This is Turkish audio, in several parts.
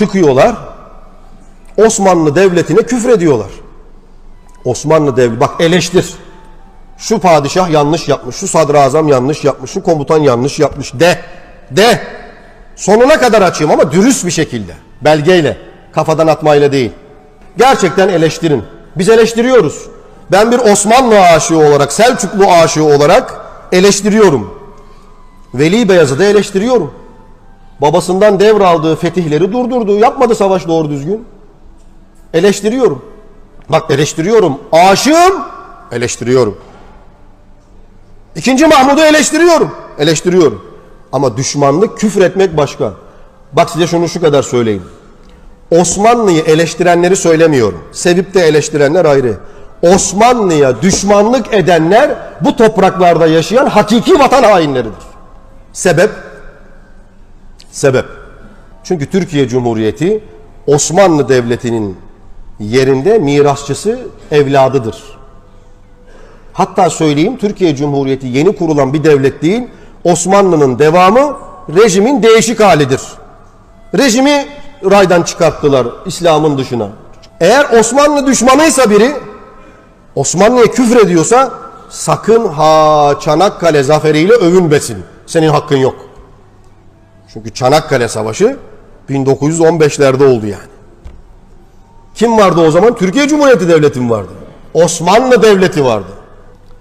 çıkıyorlar Osmanlı Devleti'ne küfrediyorlar. Osmanlı Devleti bak eleştir. Şu padişah yanlış yapmış, şu sadrazam yanlış yapmış, şu komutan yanlış yapmış de. De. Sonuna kadar açayım ama dürüst bir şekilde. Belgeyle, kafadan atmayla değil. Gerçekten eleştirin. Biz eleştiriyoruz. Ben bir Osmanlı aşığı olarak, Selçuklu aşığı olarak eleştiriyorum. Veli Beyaz'ı da eleştiriyorum. Babasından devraldığı fetihleri durdurdu. Yapmadı savaş doğru düzgün. Eleştiriyorum. Bak eleştiriyorum. Aşığım. Eleştiriyorum. İkinci Mahmud'u eleştiriyorum. Eleştiriyorum. Ama düşmanlık küfür etmek başka. Bak size şunu şu kadar söyleyeyim. Osmanlı'yı eleştirenleri söylemiyorum. Sevip de eleştirenler ayrı. Osmanlı'ya düşmanlık edenler bu topraklarda yaşayan hakiki vatan hainleridir. Sebep? Sebep. Çünkü Türkiye Cumhuriyeti Osmanlı Devleti'nin yerinde mirasçısı evladıdır. Hatta söyleyeyim Türkiye Cumhuriyeti yeni kurulan bir devlet değil, Osmanlı'nın devamı rejimin değişik halidir. Rejimi raydan çıkarttılar İslam'ın dışına. Eğer Osmanlı düşmanıysa biri, Osmanlı'ya küfür ediyorsa sakın ha Çanakkale zaferiyle övünmesin. Senin hakkın yok. Çünkü Çanakkale Savaşı 1915'lerde oldu yani. Kim vardı o zaman? Türkiye Cumhuriyeti Devleti mi vardı? Osmanlı Devleti vardı.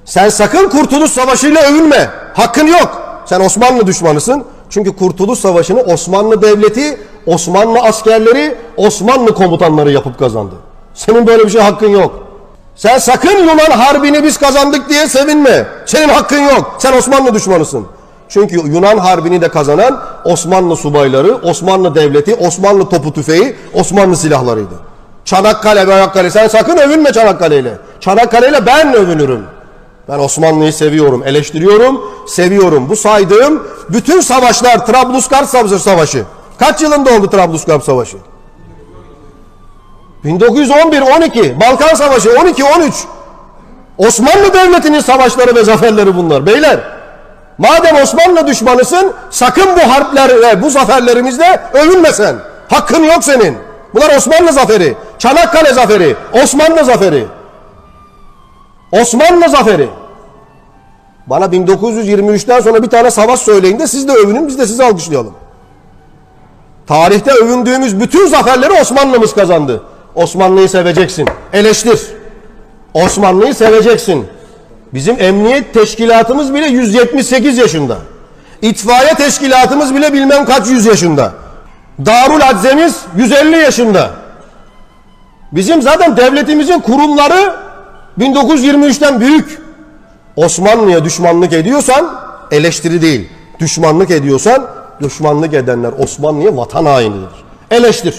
Sen sakın Kurtuluş Savaşı'yla övünme. Hakkın yok. Sen Osmanlı düşmanısın. Çünkü Kurtuluş Savaşı'nı Osmanlı Devleti, Osmanlı askerleri, Osmanlı komutanları yapıp kazandı. Senin böyle bir şey hakkın yok. Sen sakın Yunan Harbi'ni biz kazandık diye sevinme. Senin hakkın yok. Sen Osmanlı düşmanısın. Çünkü Yunan Harbi'ni de kazanan Osmanlı subayları, Osmanlı Devleti, Osmanlı topu tüfeği, Osmanlı silahlarıydı. Çanakkale, Çanakkale. Sen sakın övünme Çanakkale'yle. Çanakkale'yle ben övünürüm. Ben Osmanlı'yı seviyorum, eleştiriyorum, seviyorum. Bu saydığım bütün savaşlar, Trablusgarp Savaşı. Kaç yılında oldu Trablusgarp Savaşı? 1911, 12, Balkan Savaşı, 12, 13. Osmanlı Devleti'nin savaşları ve zaferleri bunlar beyler. Madem Osmanlı düşmanısın sakın bu harpler ve bu zaferlerimizde övünme sen. Hakkın yok senin. Bunlar Osmanlı zaferi, Çanakkale zaferi, Osmanlı zaferi. Osmanlı zaferi. Bana 1923'ten sonra bir tane savaş söyleyin de siz de övünün biz de sizi alkışlayalım. Tarihte övündüğümüz bütün zaferleri Osmanlımız kazandı. Osmanlı'yı seveceksin. Eleştir. Osmanlı'yı seveceksin. Bizim emniyet teşkilatımız bile 178 yaşında. İtfaiye teşkilatımız bile bilmem kaç yüz yaşında. Darul Aczemiz 150 yaşında. Bizim zaten devletimizin kurumları 1923'ten büyük. Osmanlı'ya düşmanlık ediyorsan eleştiri değil. Düşmanlık ediyorsan düşmanlık edenler Osmanlı'ya vatan hainidir. Eleştir.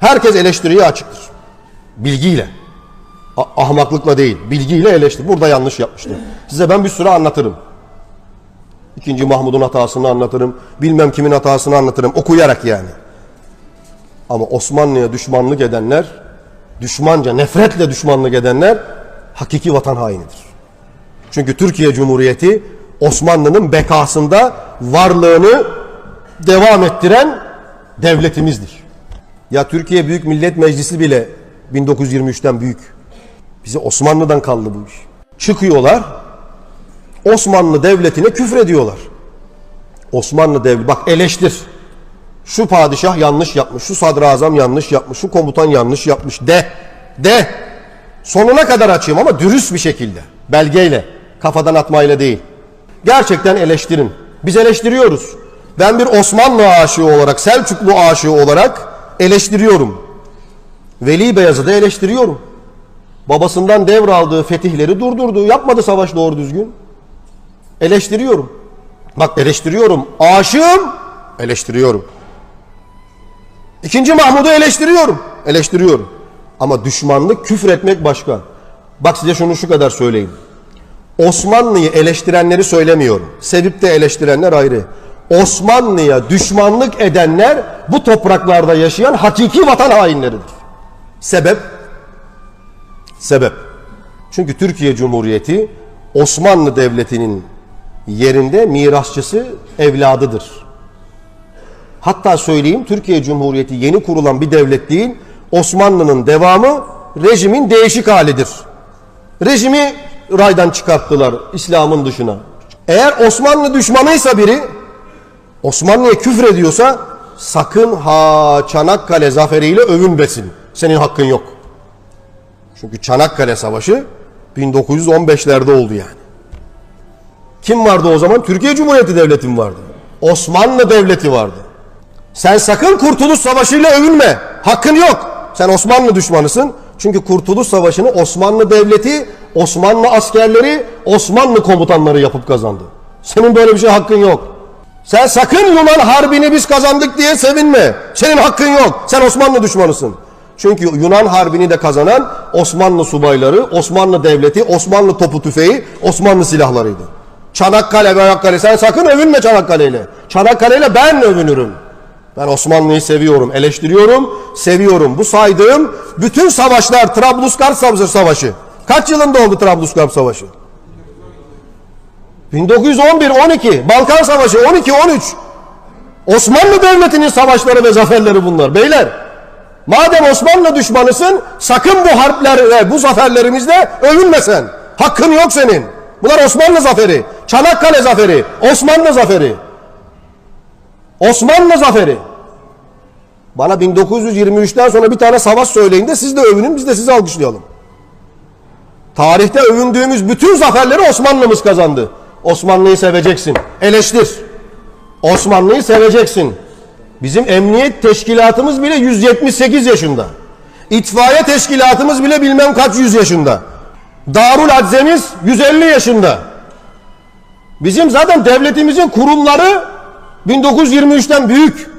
Herkes eleştiriye açıktır. Bilgiyle. Ah- ahmaklıkla değil. Bilgiyle eleştir. Burada yanlış yapmıştım. Size ben bir sürü anlatırım. İkinci Mahmud'un hatasını anlatırım. Bilmem kimin hatasını anlatırım. Okuyarak yani. Ama Osmanlı'ya düşmanlık edenler, düşmanca, nefretle düşmanlık edenler hakiki vatan hainidir. Çünkü Türkiye Cumhuriyeti Osmanlı'nın bekasında varlığını devam ettiren devletimizdir. Ya Türkiye Büyük Millet Meclisi bile 1923'ten büyük. Bize Osmanlı'dan kaldı bu iş. Çıkıyorlar Osmanlı Devleti'ne küfrediyorlar. Osmanlı Devleti bak eleştir. Şu padişah yanlış yapmış, şu sadrazam yanlış yapmış, şu komutan yanlış yapmış de. De. Sonuna kadar açayım ama dürüst bir şekilde. Belgeyle, kafadan atmayla değil. Gerçekten eleştirin. Biz eleştiriyoruz. Ben bir Osmanlı aşığı olarak, Selçuklu aşığı olarak eleştiriyorum. Veli Beyaz'ı da eleştiriyorum. Babasından devraldığı fetihleri durdurdu. Yapmadı savaş doğru düzgün. Eleştiriyorum. Bak eleştiriyorum. Aşığım. Eleştiriyorum. İkinci Mahmud'u eleştiriyorum. Eleştiriyorum. Ama düşmanlık küfür etmek başka. Bak size şunu şu kadar söyleyeyim. Osmanlı'yı eleştirenleri söylemiyorum. Sevip de eleştirenler ayrı. Osmanlı'ya düşmanlık edenler bu topraklarda yaşayan hakiki vatan hainleridir. Sebep? Sebep. Çünkü Türkiye Cumhuriyeti Osmanlı Devleti'nin yerinde mirasçısı evladıdır. Hatta söyleyeyim Türkiye Cumhuriyeti yeni kurulan bir devlet değil. Osmanlı'nın devamı rejimin değişik halidir. Rejimi raydan çıkarttılar İslam'ın dışına. Eğer Osmanlı düşmanıysa biri Osmanlı'ya küfür ediyorsa sakın ha Çanakkale zaferiyle övünmesin. Senin hakkın yok. Çünkü Çanakkale Savaşı 1915'lerde oldu yani. Kim vardı o zaman? Türkiye Cumhuriyeti Devleti mi vardı? Osmanlı Devleti vardı. Sen sakın Kurtuluş Savaşı'yla övünme. Hakkın yok. Sen Osmanlı düşmanısın. Çünkü Kurtuluş Savaşı'nı Osmanlı Devleti, Osmanlı askerleri, Osmanlı komutanları yapıp kazandı. Senin böyle bir şey hakkın yok. Sen sakın Yunan Harbi'ni biz kazandık diye sevinme. Senin hakkın yok. Sen Osmanlı düşmanısın. Çünkü Yunan Harbi'ni de kazanan Osmanlı subayları, Osmanlı Devleti, Osmanlı topu tüfeği, Osmanlı silahlarıydı. Çanakkale, Çanakkale. Sen sakın övünme Çanakkale'yle. Çanakkale'yle ben övünürüm. Ben Osmanlı'yı seviyorum, eleştiriyorum, seviyorum. Bu saydığım bütün savaşlar, Trablusgarp Savaşı. Kaç yılında oldu Trablusgarp Savaşı? 1911-12, Balkan Savaşı 12-13. Osmanlı Devleti'nin savaşları ve zaferleri bunlar beyler. Madem Osmanlı düşmanısın sakın bu harpler ve bu zaferlerimizde övünme sen. Hakkın yok senin. Bunlar Osmanlı zaferi, Çanakkale zaferi, Osmanlı zaferi. Osmanlı zaferi. Bana 1923'ten sonra bir tane savaş söyleyin de siz de övünün biz de sizi alkışlayalım. Tarihte övündüğümüz bütün zaferleri Osmanlımız kazandı. Osmanlı'yı seveceksin. Eleştir. Osmanlı'yı seveceksin. Bizim emniyet teşkilatımız bile 178 yaşında. İtfaiye teşkilatımız bile bilmem kaç yüz yaşında. Darul Aczemiz 150 yaşında. Bizim zaten devletimizin kurumları 1923'ten büyük.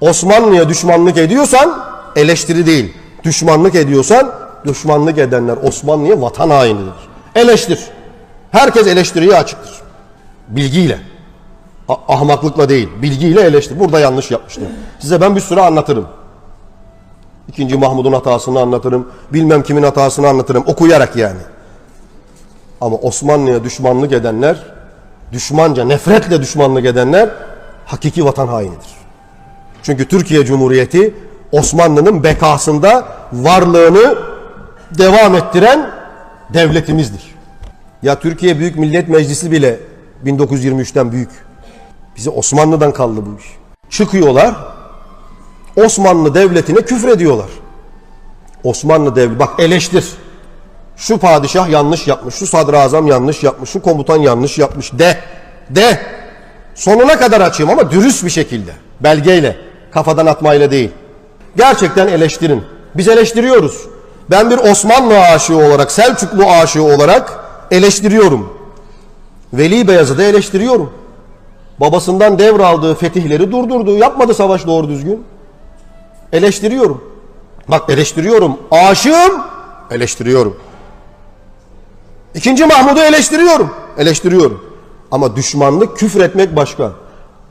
Osmanlı'ya düşmanlık ediyorsan eleştiri değil. Düşmanlık ediyorsan düşmanlık edenler Osmanlı'ya vatan hainidir. Eleştir. Herkes eleştiriye açıktır. Bilgiyle. Ahmaklıkla değil. Bilgiyle eleştir. Burada yanlış yapmıştır. Size ben bir sürü anlatırım. İkinci Mahmud'un hatasını anlatırım. Bilmem kimin hatasını anlatırım. Okuyarak yani. Ama Osmanlı'ya düşmanlık edenler, düşmanca, nefretle düşmanlık edenler hakiki vatan hainidir. Çünkü Türkiye Cumhuriyeti Osmanlı'nın bekasında varlığını devam ettiren devletimizdir. Ya Türkiye Büyük Millet Meclisi bile 1923'ten büyük. Bize Osmanlı'dan kaldı bu iş. Çıkıyorlar Osmanlı Devleti'ne küfrediyorlar. Osmanlı Devleti bak eleştir. Şu padişah yanlış yapmış, şu sadrazam yanlış yapmış, şu komutan yanlış yapmış de. De. Sonuna kadar açayım ama dürüst bir şekilde. Belgeyle, kafadan atmayla değil. Gerçekten eleştirin. Biz eleştiriyoruz. Ben bir Osmanlı aşığı olarak, Selçuklu aşığı olarak eleştiriyorum. Veli Beyaz'ı da eleştiriyorum. Babasından devraldığı fetihleri durdurdu. Yapmadı savaş doğru düzgün. Eleştiriyorum. Bak eleştiriyorum. Aşığım. Eleştiriyorum. İkinci Mahmud'u eleştiriyorum. Eleştiriyorum. Ama düşmanlık küfür etmek başka.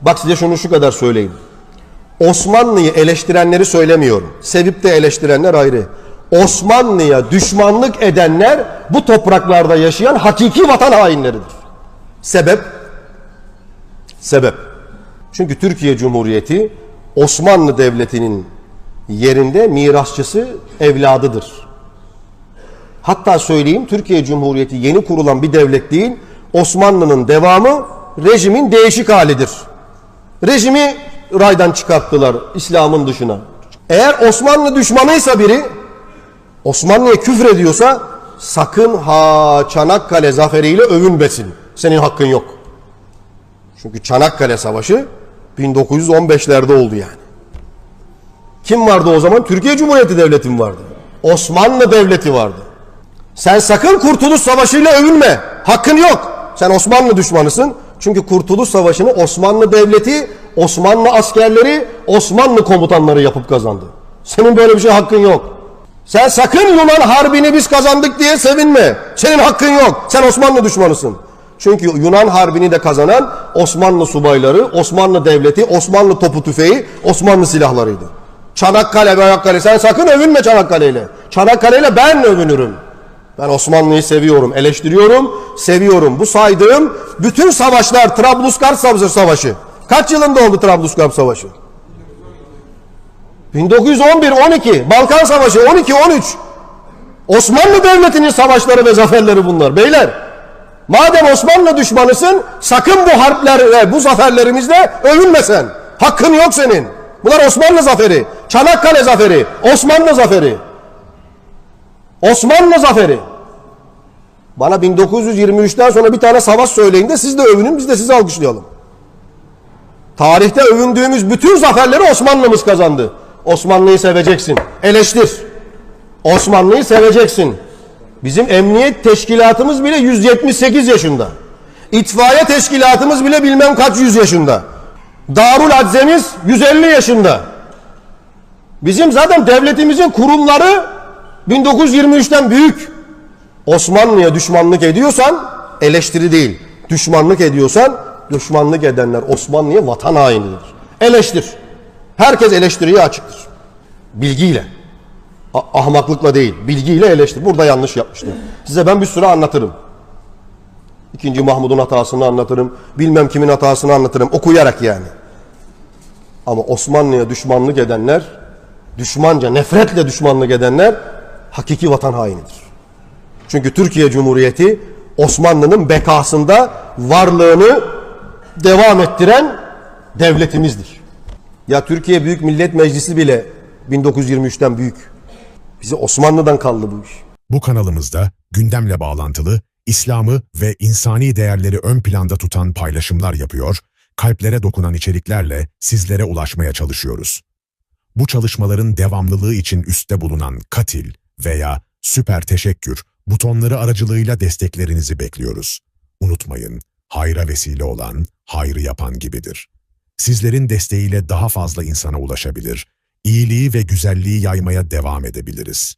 Bak size şunu şu kadar söyleyeyim. Osmanlı'yı eleştirenleri söylemiyorum. Sevip de eleştirenler ayrı. Osmanlı'ya düşmanlık edenler bu topraklarda yaşayan hakiki vatan hainleridir. Sebep? Sebep. Çünkü Türkiye Cumhuriyeti Osmanlı Devleti'nin yerinde mirasçısı evladıdır. Hatta söyleyeyim Türkiye Cumhuriyeti yeni kurulan bir devlet değil, Osmanlı'nın devamı rejimin değişik halidir. Rejimi raydan çıkarttılar İslam'ın dışına. Eğer Osmanlı düşmanıysa biri, Osmanlı'ya küfür ediyorsa sakın ha Çanakkale zaferiyle övünmesin. Senin hakkın yok. Çünkü Çanakkale Savaşı 1915'lerde oldu yani. Kim vardı o zaman? Türkiye Cumhuriyeti Devleti vardı? Osmanlı Devleti vardı. Sen sakın Kurtuluş Savaşı'yla övünme. Hakkın yok. Sen Osmanlı düşmanısın. Çünkü Kurtuluş Savaşı'nı Osmanlı Devleti, Osmanlı askerleri, Osmanlı komutanları yapıp kazandı. Senin böyle bir şey hakkın yok. Sen sakın Yunan Harbi'ni biz kazandık diye sevinme. Senin hakkın yok. Sen Osmanlı düşmanısın. Çünkü Yunan Harbi'ni de kazanan Osmanlı subayları, Osmanlı Devleti, Osmanlı topu tüfeği, Osmanlı silahlarıydı. Çanakkale, Çanakkale. Sen sakın övünme Çanakkale'yle. Çanakkale'yle ben övünürüm. Ben Osmanlı'yı seviyorum, eleştiriyorum, seviyorum. Bu saydığım bütün savaşlar, Trablusgarp Savaşı. Kaç yılında oldu Trablusgarp Savaşı? 1911, 12, Balkan Savaşı, 12, 13. Osmanlı Devleti'nin savaşları ve zaferleri bunlar beyler. Madem Osmanlı düşmanısın sakın bu harpler ve bu zaferlerimizle övünme sen. Hakkın yok senin. Bunlar Osmanlı zaferi. Çanakkale zaferi. Osmanlı zaferi. Osmanlı zaferi. Bana 1923'ten sonra bir tane savaş söyleyin de siz de övünün biz de sizi alkışlayalım. Tarihte övündüğümüz bütün zaferleri Osmanlımız kazandı. Osmanlı'yı seveceksin. Eleştir. Osmanlı'yı seveceksin. Bizim emniyet teşkilatımız bile 178 yaşında. İtfaiye teşkilatımız bile bilmem kaç yüz yaşında. Darul Aczemiz 150 yaşında. Bizim zaten devletimizin kurumları 1923'ten büyük. Osmanlı'ya düşmanlık ediyorsan eleştiri değil. Düşmanlık ediyorsan düşmanlık edenler Osmanlı'ya vatan hainidir. Eleştir. Herkes eleştiriye açıktır. Bilgiyle. Ahmaklıkla değil, bilgiyle eleştir. Burada yanlış yapmıştım. Size ben bir sürü anlatırım. İkinci Mahmud'un hatasını anlatırım. Bilmem kimin hatasını anlatırım. Okuyarak yani. Ama Osmanlı'ya düşmanlık edenler, düşmanca, nefretle düşmanlık edenler hakiki vatan hainidir. Çünkü Türkiye Cumhuriyeti Osmanlı'nın bekasında varlığını devam ettiren devletimizdir. Ya Türkiye Büyük Millet Meclisi bile 1923'ten büyük. Bize Osmanlı'dan kaldı bu iş. Bu kanalımızda gündemle bağlantılı, İslam'ı ve insani değerleri ön planda tutan paylaşımlar yapıyor, kalplere dokunan içeriklerle sizlere ulaşmaya çalışıyoruz. Bu çalışmaların devamlılığı için üstte bulunan katil veya süper teşekkür butonları aracılığıyla desteklerinizi bekliyoruz. Unutmayın, hayra vesile olan, hayrı yapan gibidir. Sizlerin desteğiyle daha fazla insana ulaşabilir, iyiliği ve güzelliği yaymaya devam edebiliriz.